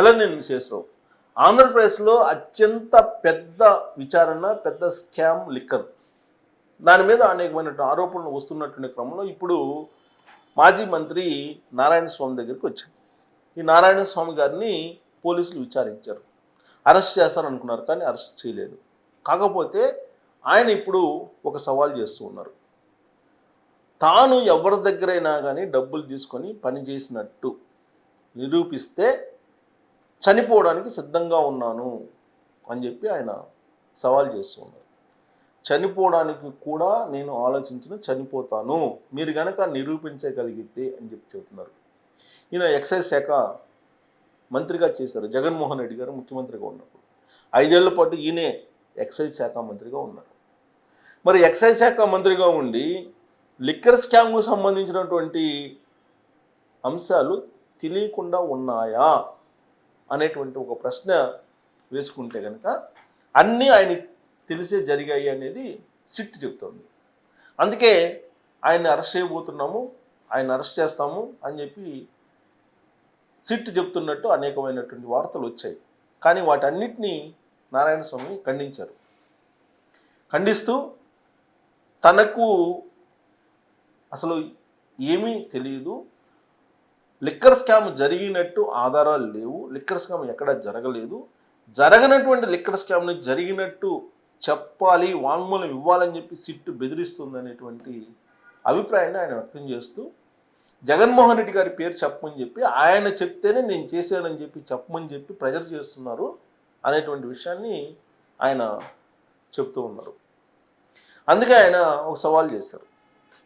కళ్యాణ్ శేషరావు ఆంధ్రప్రదేశ్లో అత్యంత పెద్ద విచారణ పెద్ద స్కామ్ లిక్కర్. దాని మీద అనేకమైన ఆరోపణలు వస్తున్నటువంటి క్రమంలో ఇప్పుడు మాజీ మంత్రి నారాయణ స్వామి దగ్గరికి వచ్చింది. ఈ నారాయణ స్వామి గారిని పోలీసులు విచారించారు. అరెస్ట్ చేస్తారనుకున్నారు కానీ అరెస్ట్ చేయలేదు. కాకపోతే ఆయన ఇప్పుడు ఒక సవాల్ చేస్తూ ఉన్నారు. తాను ఎవరి దగ్గరైనా కానీ డబ్బులు తీసుకొని పని చేసినట్టు నిరూపిస్తే చనిపోవడానికి సిద్ధంగా ఉన్నాను అని చెప్పి ఆయన సవాల్ చేస్తూ ఉన్నారు. చనిపోవడానికి కూడా నేను ఆలోచించిన చనిపోతాను మీరు కనుక నిరూపించగలిగితే అని చెప్పి చెబుతున్నారు. ఈయన ఎక్సైజ్ శాఖ మంత్రిగా చేశారు జగన్మోహన్ రెడ్డి గారు ముఖ్యమంత్రిగా ఉన్నప్పుడు. ఐదేళ్ళ పాటు ఈయనే ఎక్సైజ్ శాఖ మంత్రిగా ఉన్నారు. మరి ఎక్సైజ్ శాఖ మంత్రిగా ఉండి లిక్కర్ స్కామ్కు సంబంధించినటువంటి అంశాలు తెలియకుండా ఉన్నాయా? అనేటువంటి ఒక ప్రశ్న వేసుకుంటే కనుక అన్నీ ఆయన తెలిసే జరిగాయి అనేది సిట్ చెప్తుంది. అందుకే ఆయన్ని అరెస్ట్ చేయబోతున్నాము ఆయన అరెస్ట్ చేస్తాము అని చెప్పి సిట్ చెప్తున్నట్టు అనేకమైనటువంటి వార్తలు వచ్చాయి. కానీ వాటన్నిటినీ నారాయణ స్వామి ఖండించారు. ఖండిస్తూ తనకు అసలు ఏమీ తెలియదు లిక్కర్ స్కామ్ జరిగినట్టు ఆధారాలు లేవు. లిక్కర్ స్కామ్ ఎక్కడ జరగలేదు. జరగనటువంటి లిక్కర్ స్కామ్ని జరిగినట్టు చెప్పాలి వాంగ్మూలం ఇవ్వాలని చెప్పి సిట్టు బెదిరిస్తుంది అనేటువంటి అభిప్రాయాన్ని ఆయన వ్యక్తం చేస్తూ జగన్మోహన్ రెడ్డి గారి పేరు చెప్పమని చెప్పి ఆయన చెప్తేనే నేను చేశానని చెప్పి చెప్పమని చెప్పి ప్రెజర్ చేస్తున్నారు అనేటువంటి విషయాన్ని ఆయన చెప్తూ ఉన్నారు. అందుకే ఆయన ఒక సవాల్ చేశారు.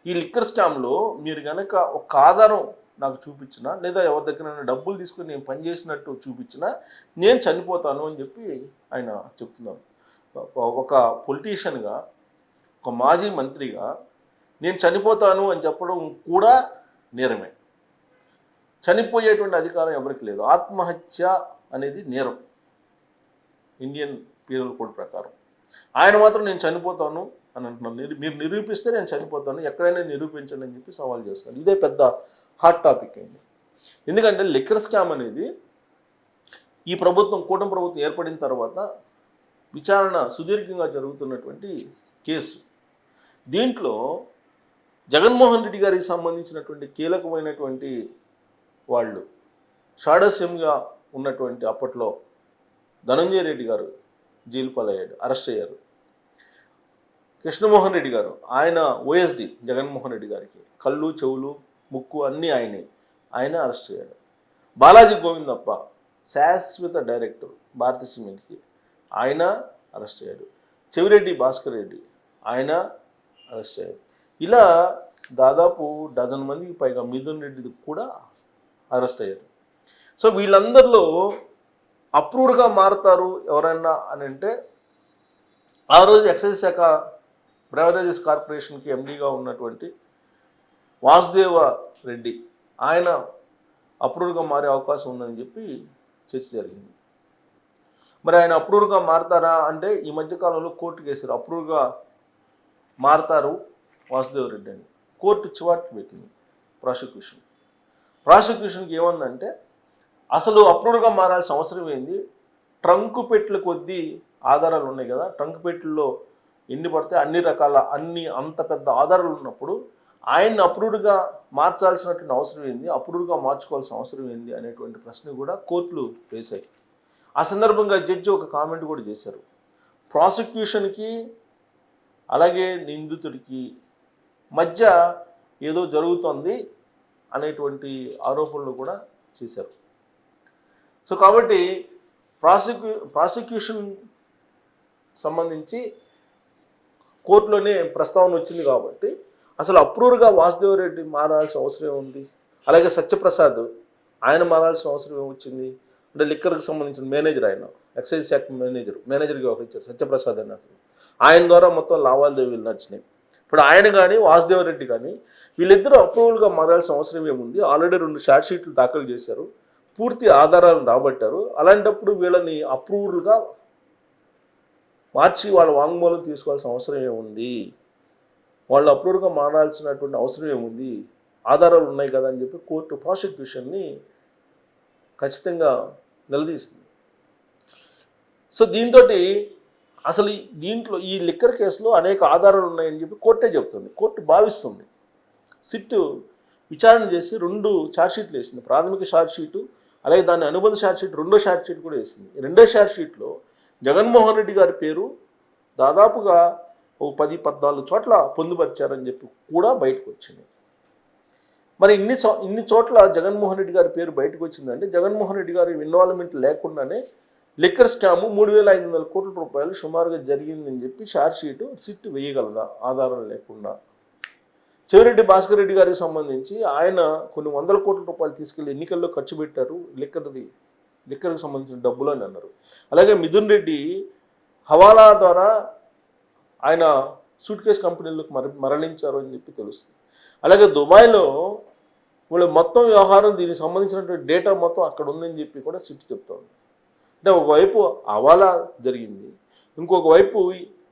ఈ లిక్కర్ స్కామ్లో మీరు కనుక ఒక ఆధారం నాకు చూపించినా లేదా ఎవరి దగ్గర డబ్బులు తీసుకుని నేను పనిచేసినట్టు చూపించినా నేను చనిపోతాను అని చెప్పి ఆయన చెప్తున్నారు. ఒక పొలిటీషియన్గా ఒక మాజీ మంత్రిగా నేను చనిపోతాను అని చెప్పడం కూడా నేరమే. చనిపోయేటువంటి అధికారం ఎవరికి లేదు. ఆత్మహత్య అనేది నేరం. ఇండియన్ పీనల్ కోడ్ ప్రకారం. ఆయన మాత్రం నేను చనిపోతాను అని అంటున్నాను మీరు నిరూపిస్తే నేను చనిపోతాను. ఎక్కడైనా నిరూపించండి అని చెప్పి సవాల్ చేస్తున్నాను ఇదే పెద్ద హాట్ టాపిక్ అయింది ఎందుకంటే లిక్కర్ స్కామ్ అనేది ఈ ప్రభుత్వం కూటమి ప్రభుత్వం ఏర్పడిన తర్వాత విచారణ సుదీర్ఘంగా జరుగుతున్నటువంటి కేసు. దీంట్లో జగన్మోహన్ రెడ్డి గారికి సంబంధించినటువంటి కీలకమైనటువంటి వాళ్ళు షాడస్యంగా ఉన్నటువంటి అప్పట్లో ధనంజయ రెడ్డి గారు జైలు పాలయ్యాడు అరెస్ట్ అయ్యారు. కృష్ణమోహన్ రెడ్డి గారు ఆయన ఓఎస్డి జగన్మోహన్ రెడ్డి గారికి కళ్ళు చెవులు ముక్కు అన్నీ ఆయనే. ఆయన అరెస్ట్ అయ్యాడు బాలాజీ గోవిందప్ప శాశ్వత డైరెక్టర్ భారతీ సిమెంట్కి ఆయన అరెస్ట్ అయ్యాడు చెవిరెడ్డి భాస్కర్ రెడ్డి ఆయన అరెస్ట్ అయ్యాడు ఇలా దాదాపు డజన్ మందికి పైగా మిథున్ రెడ్డి కూడా అరెస్ట్ అయ్యారు. సో వీళ్ళందరిలో అప్రూవ్డ్గా మారుతారు ఎవరైనా అని అంటే ఆ రోజు ఎక్సైజ్ శాఖ బ్రెవరేజెస్ కార్పొరేషన్కి ఎండీగా ఉన్నటువంటి వాసుదేవ రెడ్డి ఆయన అప్రూవ్గా మారే అవకాశం ఉందని చెప్పి చర్చ జరిగింది. మరి ఆయన అప్రూవ్గా మారతారా అంటే ఈ మధ్యకాలంలో కోర్టు కేసారు అప్రూవ్గా మారతారు వాసుదేవ్ రెడ్డి అని. కోర్టు చివాట్లు పెట్టింది ప్రాసిక్యూషన్. ప్రాసిక్యూషన్కి ఏముందంటే అసలు అప్రూవ్గా మారాల్సిన అవసరం ఏంది? ట్రంకు పెట్టెల కొద్దీ ఆధారాలు ఉన్నాయి కదా ట్రంక్ పెట్టెల్లో ఎన్ని పడితే అన్ని రకాల అన్ని అంత పెద్ద ఆధారాలు ఉన్నప్పుడు ఆయన్ని అప్రూవ్డ్గా మార్చాల్సినటువంటి అవసరం ఏంది? అప్రూవ్డ్గా మార్చుకోవాల్సిన అవసరం ఏంది? అనేటువంటి ప్రశ్న కూడా కోర్టులు వేశాయి. ఆ సందర్భంగా జడ్జి ఒక కామెంట్ కూడా చేశారు. ప్రాసిక్యూషన్కి అలాగే నిందితుడికి మధ్య ఏదో జరుగుతోంది అనేటువంటి ఆరోపణలు కూడా చేశారు. సో కాబట్టి ప్రాసిక్యూ ప్రాసిక్యూషన్ సంబంధించి కోర్టులోనే ప్రస్తావన వచ్చింది కాబట్టి అసలు అప్రూవ్గా వాసుదేవరెడ్డి మారాల్సిన అవసరం ఏముంది? అలాగే సత్యప్రసాద్ ఆయన మారాల్సిన అవసరం ఏమొచ్చింది? అంటే లిక్కర్కి సంబంధించిన మేనేజర్ ఆయన ఎక్సైజ్ శాఖ మేనేజర్ మేనేజర్గా వ్యవహరించారు సత్యప్రసాద్ అని అతను. ఆయన ద్వారా మొత్తం లావాదేవీలు నడిచినాయి. ఇప్పుడు ఆయన కానీ వాసుదేవరెడ్డి కానీ వీళ్ళిద్దరూ అప్రూవల్గా మారాల్సిన అవసరం ఏముంది? ఆల్రెడీ రెండు షార్ట్ షీట్లు దాఖలు చేశారు పూర్తి ఆధారాలను రాబట్టారు. అలాంటప్పుడు వీళ్ళని అప్రూవల్గా మార్చి వాళ్ళ వాంగ్మూలం తీసుకోవాల్సిన అవసరం ఏముంది? వాళ్ళు అప్రూవ్గా మారాల్సినటువంటి అవసరం ఏముంది? ఆధారాలు ఉన్నాయి కదా అని చెప్పి కోర్టు ప్రాసిక్యూషన్ని ఖచ్చితంగా నిలదీస్తుంది సో దీంతో అసలు ఈ- దీంట్లో ఈ లిక్కర్ కేసులో అనేక ఆధారాలు ఉన్నాయని చెప్పి కోర్టే చెప్తుంది. కోర్టు భావిస్తుంది. సిట్ విచారణ చేసి రెండు ఛార్జ్షీట్లు వేసింది. ప్రాథమిక ఛార్జ్షీటు అలాగే దాని అనుబంధ ఛార్జ్షీట్ రెండో ఛార్జ్షీట్ కూడా వేసింది. రెండో ఛార్జ్షీట్లో జగన్మోహన్ రెడ్డి గారి పేరు దాదాపుగా ఓ పది పద్నాలుగు చోట్ల పొందుపరిచారని చెప్పి కూడా బయటకు వచ్చింది. మరి ఇన్ని చో ఇన్ని చోట్ల జగన్మోహన్ రెడ్డి గారి పేరు బయటకు వచ్చిందంటే జగన్మోహన్ రెడ్డి గారి ఇన్వాల్వ్మెంట్ లేకుండానే లిక్కర్ స్కాము మూడు వేల ఐదు వందల కోట్ల రూపాయలు సుమారుగా జరిగిందని చెప్పి షార్జ్షీట్ సిట్ వేయగలదా? ఆధారం లేకుండా. చెవిరెడ్డి భాస్కర్ రెడ్డి గారికి సంబంధించి ఆయన కొన్ని వందల కోట్ల రూపాయలు తీసుకెళ్ళి ఎన్నికల్లో ఖర్చు పెట్టారు. లిక్కర్ది లిక్కర్కి సంబంధించిన డబ్బులు అని అన్నారు. అలాగే మిథున్ రెడ్డి హవాలా ద్వారా ఆయన సూట్ కేస్ కంపెనీలకు మర మరలించారు అని చెప్పి తెలుస్తుంది. అలాగే దుబాయ్లో వీళ్ళు మొత్తం వ్యవహారం దీనికి సంబంధించినటువంటి డేటా మొత్తం అక్కడ ఉందని చెప్పి కూడా సిట్ చెప్తోంది. అంటే ఒకవైపు అవాలా జరిగింది ఇంకొక వైపు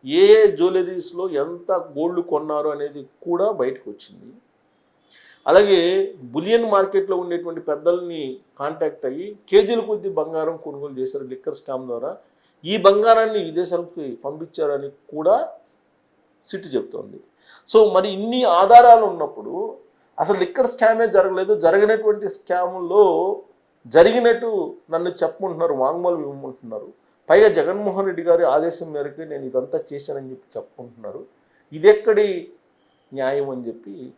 ఏ ఏ జ్యువెలరీస్లో ఎంత గోల్డ్ కొన్నారు అనేది కూడా బయటకు వచ్చింది. అలాగే బులియన్ మార్కెట్లో ఉండేటువంటి పెద్దల్ని కాంటాక్ట్ అయ్యి కేజీల కొద్ది బంగారం కొనుగోలు చేశారు లిక్కర్ స్కామ్ ద్వారా. ఈ బంగారాన్ని విదేశాలకు పంపించారని కూడా సిట్ చెప్తోంది. సో మరి ఇన్ని ఆధారాలు ఉన్నప్పుడు అసలు లిక్కర్ స్కామే జరగలేదు. జరిగినటువంటి స్కాముల్లో జరిగినట్టు నన్ను చెప్పమంటున్నారు వాంగ్మూలం ఇవ్వమంటున్నారు. పైగా జగన్మోహన్ రెడ్డి గారి ఆదేశం మేరకు నేను ఇదంతా చేశానని చెప్పి చెప్పుకుంటున్నారు. ఇదెక్కడి న్యాయం అని చెప్పి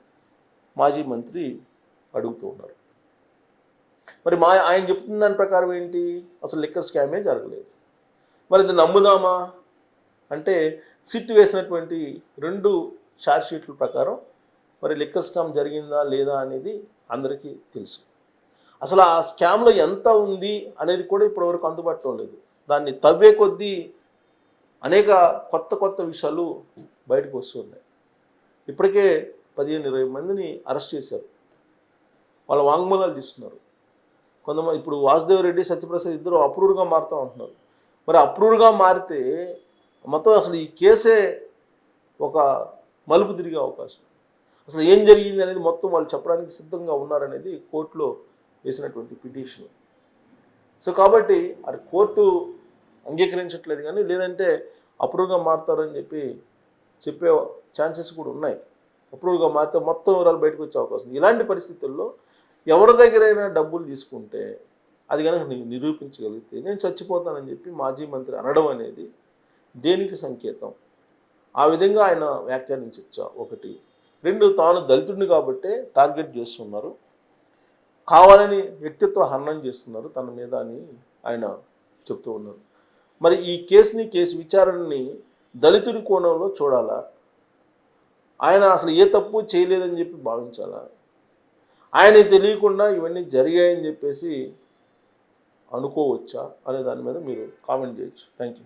మాజీ మంత్రి అడుగుతూ ఉన్నారు. మరి మా ఆయన చెప్తున్న దాని ప్రకారం ఏంటి? అసలు లిక్కర్ స్కామే జరగలేదు. మరి ఇది నమ్ముదామా? అంటే సిట్ వేసినటువంటి రెండు ఛార్జ్ షీట్ల ప్రకారం మరి లిక్కర్ స్కామ్ జరిగిందా లేదా అనేది అందరికీ తెలుసు. అసలు ఆ స్కామ్లో ఎంత ఉంది అనేది కూడా ఇప్పటివరకు అందుబాటులో లేదు. దాన్ని తవ్వే కొద్దీ అనేక కొత్త కొత్త విషయాలు బయటకు వస్తున్నాయి ఇప్పటికే పదిహేను ఇరవై మందిని అరెస్ట్ చేశారు. వాళ్ళ వాంగ్మూలాలు తీస్తున్నారు కొంతమంది ఇప్పుడు వాసుదేవ్ రెడ్డి సత్యప్రసాద్ ఇద్దరు అప్రూవ్డ్గా మారుతూ ఉంటున్నారు. మరి అప్రూవ్డ్గా మారితే మొత్తం అసలు ఈ కేసే ఒక మలుపు తిరిగే అవకాశం. అసలు ఏం జరిగింది అనేది మొత్తం వాళ్ళు చెప్పడానికి సిద్ధంగా ఉన్నారనేది కోర్టులో వేసినటువంటి పిటిషన్. సో కాబట్టి అది కోర్టు అంగీకరించట్లేదు కానీ లేదంటే అప్రూవ్గా మారుతారని చెప్పి చెప్పే ఛాన్సెస్ కూడా ఉన్నాయి. అప్రూవ్గా మారితే మొత్తం వివరాలు బయటకు వచ్చే అవకాశం ఇలాంటి పరిస్థితుల్లో ఎవరి దగ్గరైనా డబ్బులు తీసుకుంటే అది కనుక నిరూపించగలిగితే నేను చచ్చిపోతానని చెప్పి మాజీ మంత్రి అనడం అనేది దేనికి సంకేతం? ఆ విధంగా ఆయన వ్యాఖ్యానించచ్చా? ఒకటి. రెండు తాను దళితుడిని కాబట్టే టార్గెట్ చేస్తున్నారు. కావాలని వ్యక్తిత్వ హరణం చేస్తున్నారు తన మీద అని ఆయన చెప్తూ ఉన్నారు. మరి ఈ కేసుని కేసు విచారణని దళితుడి కోణంలో చూడాలా? ఆయన అసలు ఏ తప్పు చేయలేదని చెప్పి భావించాలా? ఆయన తెలియకుండా ఇవన్నీ జరిగాయని చెప్పేసి అనుకోవచ్చా అనే దాని మీద మీరు కామెంట్ చేయొచ్చు. Thank you